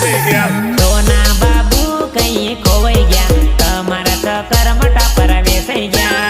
પહોંચી ગયા. બાબુ કઈ ખોવાઈ ગયા. તમારા તો કરમટા પર થઈ ગયા